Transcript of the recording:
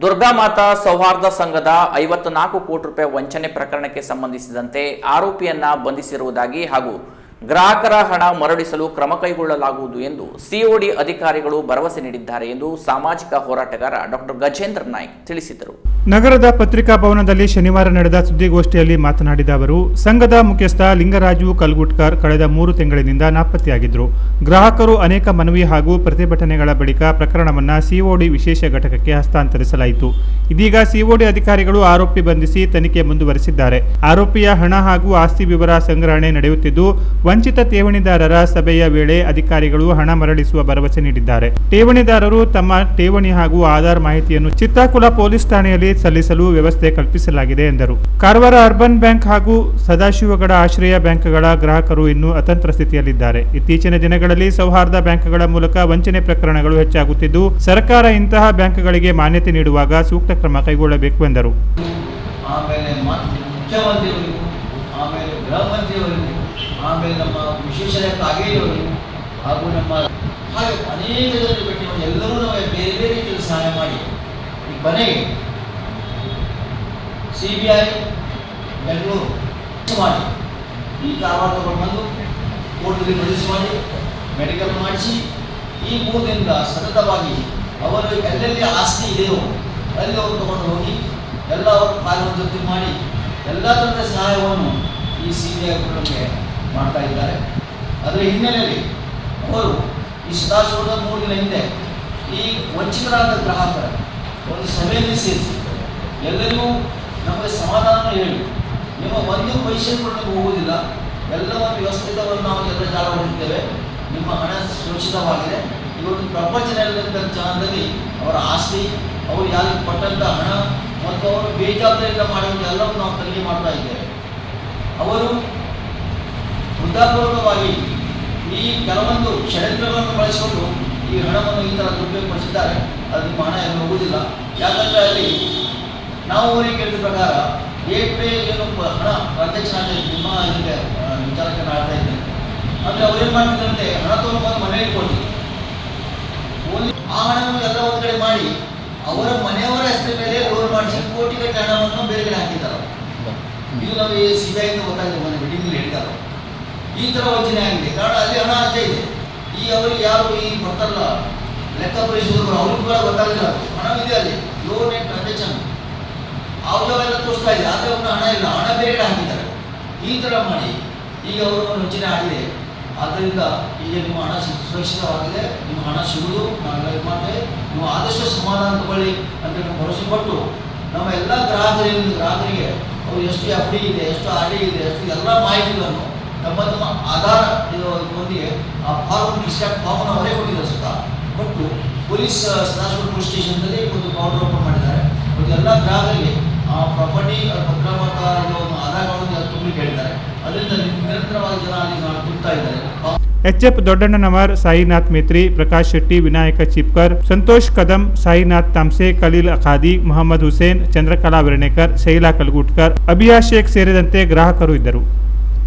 ದುರ್ಗಾಮಾತಾ ಸೌಹಾರ್ದ ಸಂಘದ ಐವತ್ನಾಲ್ಕು ಕೋಟಿ ರೂಪಾಯಿ ವಂಚನೆ ಪ್ರಕರಣಕ್ಕೆ ಸಂಬಂಧಿಸಿದಂತೆ ಆರೋಪಿಯನ್ನ ಬಂಧಿಸಿರುವುದಾಗಿ ಹಾಗೂ ಗ್ರಾಹಕರ ಹಣ ಮರಳಿಸಲು ಕ್ರಮ ಕೈಗೊಳ್ಳಲಾಗುವುದು ಎಂದು ಸಿಒಡಿ ಅಧಿಕಾರಿಗಳು ಭರವಸೆ ನೀಡಿದ್ದಾರೆ ಎಂದು ಸಾಮಾಜಿಕ ಹೋರಾಟಗಾರ ಡಾಕ್ಟರ್ ಗಜೇಂದ್ರ ನಾಯ್ಕ್ ತಿಳಿಸಿದರು. ನಗರದ ಪತ್ರಿಕಾ ಭವನದಲ್ಲಿ ಶನಿವಾರ ನಡೆದ ಸುದ್ದಿಗೋಷ್ಠಿಯಲ್ಲಿ ಮಾತನಾಡಿದ ಅವರು, ಸಂಘದ ಮುಖ್ಯಸ್ಥ ಲಿಂಗರಾಜು ಕಲ್ಗುಟ್ಕರ್ ಕಳೆದ ಮೂರು ತಿಂಗಳಿನಿಂದ ನಾಪತ್ತೆಯಾಗಿದ್ದರು. ಗ್ರಾಹಕರು ಅನೇಕ ಮನವಿ ಹಾಗೂ ಪ್ರತಿಭಟನೆಗಳ ಬಳಿಕ ಪ್ರಕರಣವನ್ನು ಸಿಒಡಿ ವಿಶೇಷ ಘಟಕಕ್ಕೆ ಹಸ್ತಾಂತರಿಸಲಾಯಿತು. ಇದೀಗ ಸಿಒಡಿ ಅಧಿಕಾರಿಗಳು ಆರೋಪಿ ಬಂಧಿಸಿ ತನಿಖೆ ಮುಂದುವರೆಸಿದ್ದಾರೆ. ಆರೋಪಿಯ ಹಣ ಹಾಗೂ ಆಸ್ತಿ ವಿವರ ಸಂಗ್ರಹಣೆ ನಡೆಯುತ್ತಿದ್ದು ವಂಚಿತ ಠೇವಣಿದಾರರ ಸಭೆಯ ವೇಳೆ ಅಧಿಕಾರಿಗಳು ಹಣ ಮರಳಿಸುವ ಭರವಸೆ ನೀಡಿದ್ದಾರೆ. ಠೇವಣಿದಾರರು ತಮ್ಮ ಠೇವಣಿ ಹಾಗೂ ಆಧಾರ್ ಮಾಹಿತಿಯನ್ನು ಚಿತ್ತಾಕುಲ ಪೊಲೀಸ್ ಠಾಣೆಯಲ್ಲಿ ಸಲ್ಲಿಸಲು ವ್ಯವಸ್ಥೆ ಕಲ್ಪಿಸಲಾಗಿದೆ ಎಂದರು. ಕಾರವಾರ ಅರ್ಬನ್ ಬ್ಯಾಂಕ್ ಹಾಗೂ ಸದಾಶಿವಗಡ ಆಶ್ರಯ ಬ್ಯಾಂಕ್ಗಳ ಗ್ರಾಹಕರು ಇನ್ನೂ ಅತಂತ್ರ ಸ್ಥಿತಿಯಲ್ಲಿದ್ದಾರೆ. ಇತ್ತೀಚಿನ ದಿನಗಳಲ್ಲಿ ಸೌಹಾರ್ದ ಬ್ಯಾಂಕ್ಗಳ ಮೂಲಕ ವಂಚನೆ ಪ್ರಕರಣಗಳು ಹೆಚ್ಚಾಗುತ್ತಿದ್ದು, ಸರ್ಕಾರ ಇಂತಹ ಬ್ಯಾಂಕ್ಗಳಿಗೆ ಮಾನ್ಯತೆ ನೀಡುವಾಗ ಸೂಕ್ತ ಕ್ರಮ ಕೈಗೊಳ್ಳಬೇಕು ಎಂದರು. ಆಮೇಲೆ ಆಮೇಲೆ ನಮ್ಮ ವಿಶ್ವೇಶ್ವರಯ್ಯ ಕಾಗೇರಿಯವರು ಹಾಗೂ ನಮ್ಮ ಹಾಗೆ ಅನೇಕ ಜನರು ಭೇಟಿ ಎಲ್ಲರೂ ನಾವು ಬೇರೆ ಬೇರೆ ರೀತಿಯಲ್ಲಿ ಸಹಾಯ ಮಾಡಿ. ಈ ಕೊನೆಗೆ ಸಿ ಬಿ ಐ ಬೆಂಗಳೂರು ಮಾಡಿ. ಈ ಕಾರವಾರ ತಗೊಂಡು ಬಂದು ಕೋರ್ಟಲ್ಲಿ ರಿಲೀಸ್ ಮಾಡಿ ಮೆಡಿಕಲ್ ಮಾಡಿಸಿ, ಈ ಮೂರರಿಂದ ಸತತವಾಗಿ ಅವರು ಎಲ್ಲೆಲ್ಲಿ ಆಸ್ತಿ ಇದೆಯೋ ಅಲ್ಲಿ ಅವರು ತಗೊಂಡು ಹೋಗಿ ಎಲ್ಲ ಅವರು ಕಾನೂನು ಜೊತೆ ಮಾಡಿ, ಎಲ್ಲ ಥರದ ಸಹಾಯವನ್ನು ಈ ಸಿ ಬಿ ಐ ನಮಗೆ ಮಾಡ್ತಾ ಇದ್ದಾರೆ. ಅದರ ಹಿನ್ನೆಲೆಯಲ್ಲಿ ಅವರು ಈ ಸದಾಶಿವದ ಮೂರು ದಿನ ಹಿಂದೆ ಈ ವಂಚಿತರಾದ ಗ್ರಾಹಕರ ಒಂದು ಸಭೆಯಲ್ಲಿ ಸೇರಿಸಿ ಎಲ್ಲರಿಗೂ ನಮಗೆ ಸಮಾಧಾನ ಹೇಳಿ, ನಿಮ್ಮ ಒಂದು ಪೈಸೆ ಕೂಡ ಹೋಗುವುದಿಲ್ಲ ಹೋಗುವುದಿಲ್ಲ. ಎಲ್ಲವನ್ನು ವ್ಯವಸ್ಥಿತವನ್ನು ನಾವು ಎಲ್ಲ ಜಾಲ ಹೊಂದಿದ್ದೇವೆ ನಿಮ್ಮ ಹಣ ಸುರಕ್ಷಿತವಾಗಿದೆ. ಇವತ್ತು ಪ್ರಪಂಚದಲ್ಲಿ ಜಾಗದಲ್ಲಿ ಅವರ ಆಸ್ತಿ, ಅವರು ಯಾರಿಗೆ ಕೊಟ್ಟಂಥ ಹಣ ಮತ್ತು ಅವರು ಬೇಜಾಬ್ದಾರಿಯಿಂದ ಮಾಡುವಂಥ ಎಲ್ಲವನ್ನು ನಾವು ತನಿಖೆ ಮಾಡ್ತಾ ಇದ್ದೇವೆ. ಅವರು ವೃದ್ಧಾಪೂರ್ವಕವಾಗಿ ಈ ಕೆಲವೊಂದು ಷಡ್ಯಂತ್ರಗಳನ್ನು ಬಳಸಿಕೊಂಡು ಈ ಹಣವನ್ನು ಈ ಥರ ದುರುಪಯೋಗಪಡಿಸಿದ್ದಾರೆ. ಅದು ನಿಮ್ಮ ಹಣ ಏನು ಹೋಗುವುದಿಲ್ಲ. ಯಾಕಂದರೆ ಅಲ್ಲಿ ನಾವು ಅವರಿಗೆ ಕೇಳಿದ ಪ್ರಕಾರ ಗೇಟ್ ವೇ ಏನು ಹಣ ಟ್ರಾನ್ಸಾಕ್ಷನ್ ಆಗ್ತಾ ನಿಮ್ಮ ಇದಕ್ಕೆ ವಿಚಾರಕ್ಕೆ ಆಡ್ತಾ ಇದ್ದೇನೆ. ಅಂದರೆ ಅವ್ರು ಏನು ಮಾಡ್ತಿದ್ದಂತೆ ಹಣ ತೊಗೊಂಡು ಮನೆ ಇಟ್ಕೊಂಡು ಓನ್ಲಿ ಆ ಹಣವನ್ನು ಎಲ್ಲ ಒಂದು ಕಡೆ ಮಾಡಿ ಅವರ ಮನೆಯವರ ಹೆಸರ ಮೇಲೆ ಲೋನ್ ಮಾಡಿಸಿ ಕೋಟಿಗಟ್ಟಲೆ ಹಣವನ್ನು ಬೇರೆ ಕಡೆ ಹಾಕಿದ್ದಾರೆ. ಇದು ನಮಗೆ ಸಿಬಿಐ ಅಂತ ಗೊತ್ತಾಗಿದೆ. ಮೊನ್ನೆ ಮೀಟಿಂಗಲ್ಲಿ ಹೇಳಿದ್ದಾರೆ ಈ ಥರ ವಂಚನೆ ಆಗಿದೆ. ಕಾರಣ ಅಲ್ಲಿ ಹಣ ಅಷ್ಟೇ ಇದೆ. ಈ ಅವರಿಗೆ ಯಾರು ಈ ಬರ್ತಾರಲ್ಲ ಲೆಕ್ಕ ಪರಿಶೋಧಕರು ಅವ್ರಿಗೂ ಕೂಡ ಗೊತ್ತಾಗಲಿಲ್ಲ. ಹಣವಿದೆ ಅಲ್ಲಿ. ಲೋನ್ ಆ್ಯಂಡ್ ಟ್ರಾನ್ಸಾಕ್ಷನ್ ಅವೆಲ್ಲ ತೋರಿಸ್ತಾ ಇದೆ ಆದರೆ ಅವ್ರನ್ನ ಹಣ ಇಲ್ಲ. ಹಣ ಬೇರೆ ಹಾಕಿದ್ದಾರೆ. ಈ ಥರ ಮಾಡಿ ಈಗ ಅವರು ವಂಚನೆ ಆಗಿದೆ. ಆದ್ದರಿಂದ ಈಗ ನಿಮ್ಮ ಹಣ ಸುರಕ್ಷಿತವಾಗಿದೆ. ನಿಮ್ಮ ಹಣ ಸಿಗುವುದು ನಾವೆಲ್ಲ ಇದು ಮಾಡ್ತೇವೆ ನೀವು ಆದಷ್ಟು ಸಮಾಧಾನ ತಗೊಳ್ಳಿ ಅಂತ ನಾವು ಭರವಸೆ ಕೊಟ್ಟು ನಮ್ಮ ಎಲ್ಲ ಗ್ರಾಹಕರಿಂದ ಗ್ರಾಹಕರಿಗೆ ಅವರು ಎಷ್ಟು ಎಫ್ ಡಿ ಇದೆ, ಎಷ್ಟು ಆರ್ ಡಿ ಇದೆ, ಎಷ್ಟು ಎಲ್ಲ ಮಾಹಿತಿಗಳನ್ನು ತಮ್ಮ ತಮ್ಮ ಆಧಾರ ಇದರೊಂದಿಗೆ ಆ ಫಾರ್ಮ್ ಡಿಸ್ಟ್ರಾಕ್ಟ್ ಫಾರ್ಮನ್ನು ಅವರೇ ಕೊಟ್ಟಿದ್ದಾರೆ ಸುತ್ತ ಕೊಟ್ಟು ಪೊಲೀಸ್ ಸದಾಶಿವ ಪೊಲೀಸ್ ಸ್ಟೇಷನ್ದಲ್ಲಿ ಒಂದು ಕೌಂಟರ್ ಓಪನ್ ಮಾಡಿದ್ದಾರೆ. ಮತ್ತು ಎಲ್ಲ ಗ್ರಾಹಕರಿಗೆ ಆ ಪ್ರಾಪರ್ಟಿ ಮತ್ತು ಒಂದು ಆಧಾರ್ ಕಾರ್ಡ್ ತುಂಬಲಿಕ್ಕೆ ಹೇಳಿದ್ದಾರೆ ಅದರಿಂದ ನಿರಂತರವಾಗಿ ಜನ ಅಲ್ಲಿ ತುಂಬುತ್ತಾ ಇದ್ದಾರೆ. ಎಚ್ಎಫ್ ದೊಡ್ಡಣ್ಣನವರ್, ಸಾಯಿನಾಥ್ ಮೇತ್ರಿ, ಪ್ರಕಾಶ್ ಶೆಟ್ಟಿ, ವಿನಾಯಕ ಚಿಪ್ಕರ್, ಸಂತೋಷ್ ಕದಂ, ಸಾಯಿನಾಥ್ ತಾಮ್ಸೆ, ಖಲೀಲ್ ಅಖಾದಿ, ಮೊಹಮ್ಮದ್ ಹುಸೇನ್, ಚಂದ್ರಕಲಾ ವಿರಣೇಕರ್ ಶೈಲಾ ಕಲ್ಗುಟ್ಕರ್, ಅಭಿಯಾ ಶೇಖ್ ಸೇರಿದಂತೆ ಗ್ರಾಹಕರು ಇದ್ದರು.